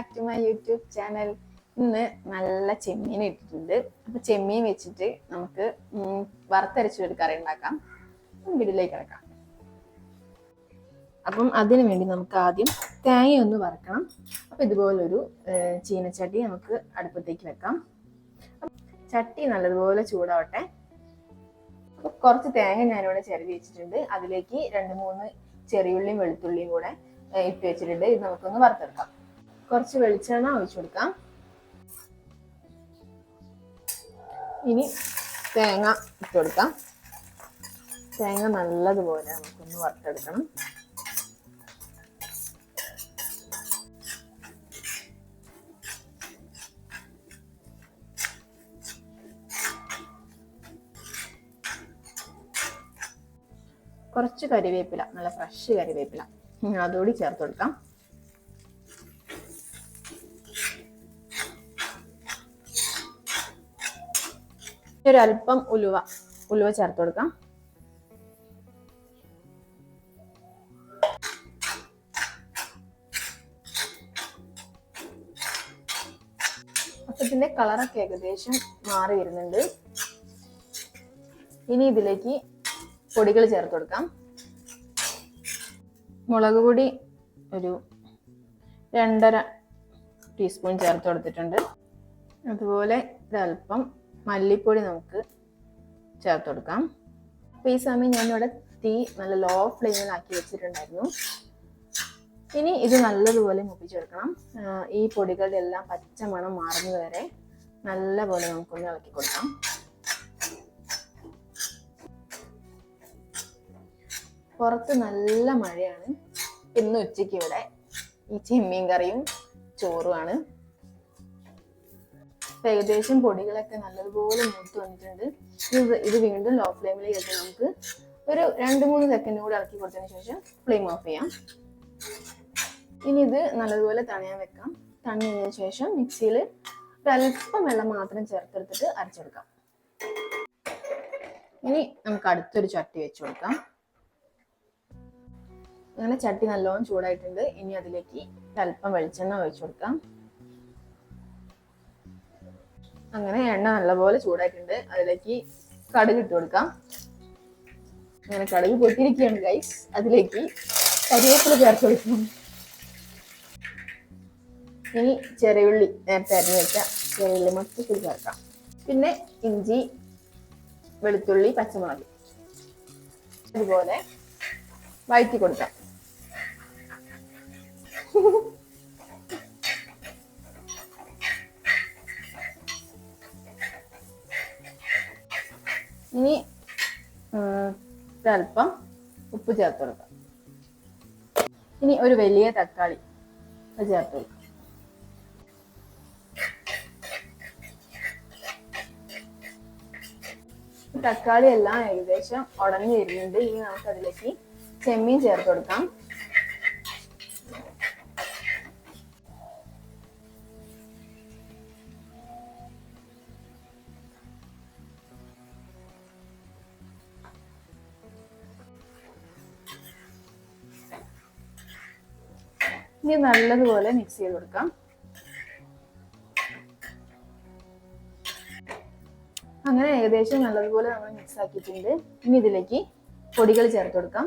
Back to my YouTube channel ഇന്ന് നല്ല ചെമ്മീൻ ഇട്ടിട്ടുണ്ട്. അപ്പൊ ചെമ്മീൻ വെച്ചിട്ട് നമുക്ക് വറുത്തരച്ചൊരു കറി ഉണ്ടാക്കാം. വീട്ടിലേക്ക് കിടക്കാം. അപ്പം അതിനു വേണ്ടി നമുക്ക് ആദ്യം തേങ്ങ ഒന്ന് വറക്കണം. അപ്പൊ ഇതുപോലൊരു ചീനച്ചട്ടി നമുക്ക് അടുപ്പത്തേക്ക് വെക്കാം. ചട്ടി നല്ലതുപോലെ ചൂടാവട്ടെ. കുറച്ച് തേങ്ങ ഞാനിവിടെ ചിരവി വെച്ചിട്ടുണ്ട്. അതിലേക്ക് രണ്ട് മൂന്ന് ചെറിയുള്ളിയും വെളുത്തുള്ളിയും കൂടെ ഇട്ട് വെച്ചിട്ടുണ്ട്. ഇത് നമുക്കൊന്ന് വറുത്തെടുക്കാം. കുറച്ച് വെളിച്ചെണ്ണ ഒഴിച്ചു കൊടുക്കാം. ഇനി തേങ്ങ ഇട്ട് കൊടുക്കാം. തേങ്ങ നല്ലതുപോലെ നമുക്കൊന്ന് വറുത്തെടുക്കണം. കുറച്ച് കരിവേപ്പില നല്ല ഫ്രഷ് കരിവേപ്പില. അതുകൂടി ചേർത്ത് കൊടുക്കാം. ഒരു അല്പം ഉലുവ ഉലുവ ചേർത്ത് കൊടുക്കാം. അപ്പത്തിന്റെ കളറൊക്കെ ഏകദേശം മാറി വരുന്നുണ്ട്. ഇനി ഇതിലേക്ക് പൊടികൾ ചേർത്ത് കൊടുക്കാം. മുളക് പൊടി ഒരു രണ്ടര ടീസ്പൂൺ ചേർത്ത് കൊടുത്തിട്ടുണ്ട്. അതുപോലെ ഒരല്പം മല്ലിപ്പൊടി നമുക്ക് ചേർത്ത് കൊടുക്കാം. അപ്പോൾ ഈ സമയം ഞാനിവിടെ തീ നല്ല ലോ ഫ്ലെയിമിലാക്കി വെച്ചിട്ടുണ്ടായിരുന്നു. ഇനി ഇത് നല്ലതുപോലെ മുപ്പിച്ചെടുക്കണം. ഈ പൊടികളുടെ എല്ലാം പച്ച മണം മാറുന്നത് വരെ നല്ലപോലെ നമുക്കൊന്ന് ഇളക്കി കൊടുക്കാം. പുറത്ത് നല്ല മഴയാണ്. ഇന്ന് ഉച്ചയ്ക്ക് ഇവിടെ ഈ ചെമ്മീൻ കറിയും ചോറുമാണ്. ഏകദേശം പൊടികളൊക്കെ നല്ലതുപോലെ മൂത്ത് വന്നിട്ടുണ്ട്. ഇത് വീണ്ടും ലോ ഫ്ലെയിമിലേക്ക് നമുക്ക് ഒരു രണ്ട് മൂന്ന് സെക്കൻഡ് കൂടി ഇളക്കി കൊടുത്തതിന് ശേഷം ഫ്ലെയിം ഓഫ് ചെയ്യാം. ഇനി ഇത് നല്ലതുപോലെ തണിയാൻ വെക്കാം. തണിഞ്ഞതിന് ശേഷം മിക്സിയിൽ ഒരല്പം വെള്ളം മാത്രം ചേർത്തെടുത്തിട്ട് അരച്ചെടുക്കാം. ഇനി നമുക്ക് അടുത്തൊരു ചട്ടി വെച്ച് കൊടുക്കാം. അങ്ങനെ ചട്ടി നല്ലോണം ചൂടായിട്ടുണ്ട്. ഇനി അതിലേക്ക് അല്പം വെളിച്ചെണ്ണ ഒഴിച്ചു കൊടുക്കാം. അങ്ങനെ എണ്ണ നല്ലപോലെ ചൂടായിട്ടുണ്ട് അതിലേക്ക് കടുക് ഇട്ട് കൊടുക്കാം. അങ്ങനെ കടുക് പൊട്ടിയിരിക്കുകയാണ് ഗൈസ് അതിലേക്ക് കരിവേപ്പില ചേർത്ത് കൊടുക്കണം. ഇനി ചെറിയുള്ളി നേരത്തെ അരിഞ്ഞു വെച്ച ചെറിയുള്ളി മൊത്തത്തിൽ ചേർക്കാം. പിന്നെ ഇഞ്ചി വെളുത്തുള്ളി പച്ചമുളക്. അതുപോലെ വഴറ്റി കൊടുക്കാം. ഇനി ഒരല്പം ഉപ്പ് ചേർത്ത് കൊടുക്കാം. ഇനി ഒരു വലിയ തക്കാളി ചേർത്ത് കൊടുക്കാം. തക്കാളി എല്ലാം ഏകദേശം ഉടഞ്ഞു വരുന്നുണ്ട്. ഇനി നമുക്ക് അതിലേക്ക് ചെമ്മീൻ ചേർത്ത് കൊടുക്കാം. ഇനി നല്ലതുപോലെ മിക്സ് ചെയ്ത് കൊടുക്കാം. അങ്ങനെ ഏകദേശം നല്ലതുപോലെ നമ്മൾ മിക്സ് ആക്കിയിട്ടുണ്ട്. ഇനി ഇതിലേക്ക് പൊടികൾ ചേർത്ത് കൊടുക്കാം.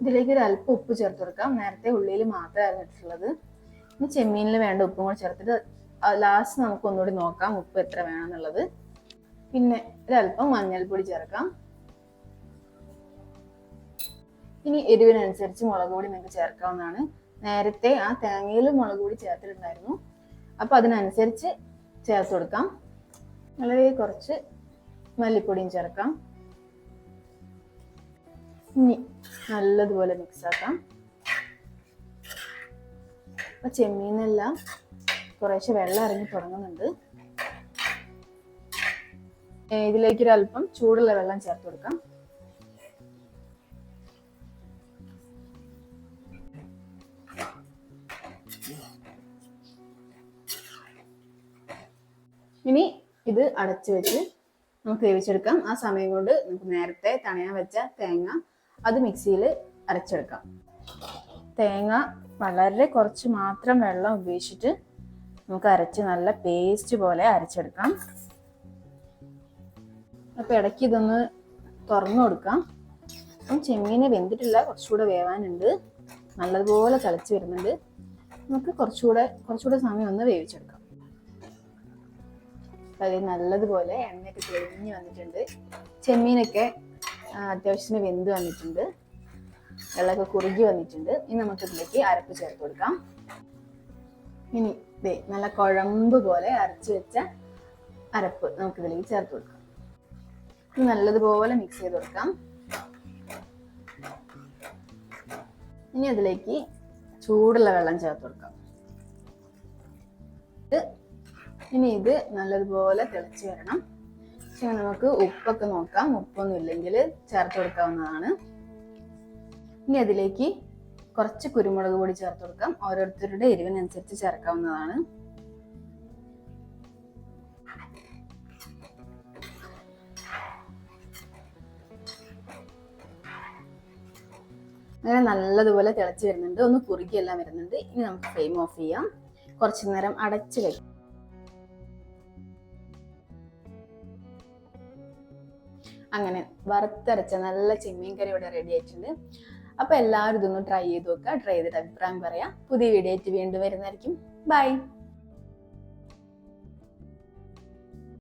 ഇതിലേക്ക് ഒരു അല്പം ഉപ്പ് ചേർത്ത് കൊടുക്കാം. നേരത്തെ ഉള്ളിയിൽ മാത്രമായിരുന്നു ഇട്ടിട്ടുള്ളത് ഇനി ചെമ്മീനിൽ വേണ്ട ഉപ്പും കൂടെ ചേർത്തിട്ട് ലാസ്റ്റ് നമുക്ക് ഒന്നുകൂടി നോക്കാം ഉപ്പ് എത്ര വേണമെന്നുള്ളത് പിന്നെ ഒരല്പം മഞ്ഞൾപ്പൊടി ചേർക്കാം. ഇനി എരിവിനനുസരിച്ച് മുളക് പൊടി നിങ്ങൾക്ക് ചേർക്കാവുന്നതാണ്. നേരത്തെ ആ തേങ്ങയിൽ മുളക് പൊടി ചേർത്തിട്ടുണ്ടായിരുന്നു. അപ്പം അതിനനുസരിച്ച് ചേർത്ത് കൊടുക്കാം. വളരെ കുറച്ച് മല്ലിപ്പൊടിയും ചേർക്കാം. ഇനി നല്ലതുപോലെ മിക്സാക്കാം അപ്പൊ ചെമ്മീനെല്ലാം കുറേശ്ശെ വെള്ളം ഇറങ്ങി തുടങ്ങുന്നുണ്ട്. ഇതിലേക്ക് ഒരു അല്പം ചൂടുള്ള വെള്ളം ചേർത്ത് കൊടുക്കാം. ഇനി ഇത് അടച്ചു വെച്ച് നമുക്ക് വേവിച്ചെടുക്കാം. ആ സമയം കൊണ്ട് നമുക്ക് നേരത്തെ തണയാൻ വെച്ച തേങ്ങ അത് മിക്സിയിൽ അരച്ചെടുക്കാം. തേങ്ങ വളരെ കുറച്ച് മാത്രം വെള്ളം ഉപയോഗിച്ചിട്ട് നമുക്ക് അരച്ച് നല്ല പേസ്റ്റ് പോലെ അരച്ചെടുക്കാം. അപ്പോൾ ഇടയ്ക്ക് ഇതൊന്ന് തുറന്നു കൊടുക്കാം. അപ്പം ചെമ്മീന് വെന്തിട്ടില്ല കുറച്ചുകൂടെ വേവാനുണ്ട്. നല്ലതുപോലെ തിളച്ച് വരുന്നുണ്ട്. നമുക്ക് കുറച്ചുകൂടെ കുറച്ചുകൂടെ സമയം ഒന്ന് വേവിച്ചെടുക്കാം. അത് നല്ലതുപോലെ എണ്ണയൊക്കെ തെളിഞ്ഞ് വന്നിട്ടുണ്ട്. ചെമ്മീനൊക്കെ അത്യാവശ്യത്തിന് വെന്ത് വന്നിട്ടുണ്ട്. വെള്ളമൊക്കെ കുറുകി വന്നിട്ടുണ്ട്. ഇനി നമുക്ക് ഇതിലേക്ക് അരപ്പ് ചേർത്ത് കൊടുക്കാം. ഇനി ദേ നല്ല കുഴമ്പ് പോലെ അരച്ച് വെച്ച അരപ്പ് നമുക്ക് ഇതിലേക്ക് ചേർത്ത് കൊടുക്കാം. ഇത് നല്ലതുപോലെ മിക്സ് ചെയ്ത് കൊടുക്കാം. ഇനി അതിലേക്ക് ചൂടുള്ള വെള്ളം ചേർത്ത് കൊടുക്കാം. ഇത് ഇനി ഇത് നല്ലതുപോലെ തിളച്ച് വരണം. പക്ഷേ നമുക്ക് ഉപ്പൊക്കെ നോക്കാം. ഉപ്പൊന്നും ഇല്ലെങ്കിൽ ചേർത്ത് കൊടുക്കാവുന്നതാണ്. ഇനി അതിലേക്ക് കുറച്ച് കുരുമുളക് പൊടി ചേർത്ത് കൊടുക്കാം. ഓരോരുത്തരുടെ എരിവിനനുസരിച്ച് ചേർക്കാവുന്നതാണ്. അങ്ങനെ നല്ലതുപോലെ തിളച്ച് വരുന്നുണ്ട്. ഒന്ന് കുറുകിയെല്ലാം വരുന്നുണ്ട്. ഇനി നമുക്ക് ഫ്ലെയിം ഓഫ് ചെയ്യാം. കുറച്ച് നേരം അടച്ച് വെക്കാം അങ്ങനെ വറുത്തരച്ച നല്ല ചെമ്മീൻ കറി ഇവിടെ റെഡി ആയിട്ടുണ്ട്. അപ്പൊ എല്ലാവരും ഇതൊന്ന് ട്രൈ ചെയ്ത് നോക്കുക. ട്രൈ ചെയ്തിട്ട് അഭിപ്രായം പറയാം. പുതിയ വീഡിയോ ആയിട്ട് വീണ്ടും വരുന്നതായിരിക്കും. ബൈ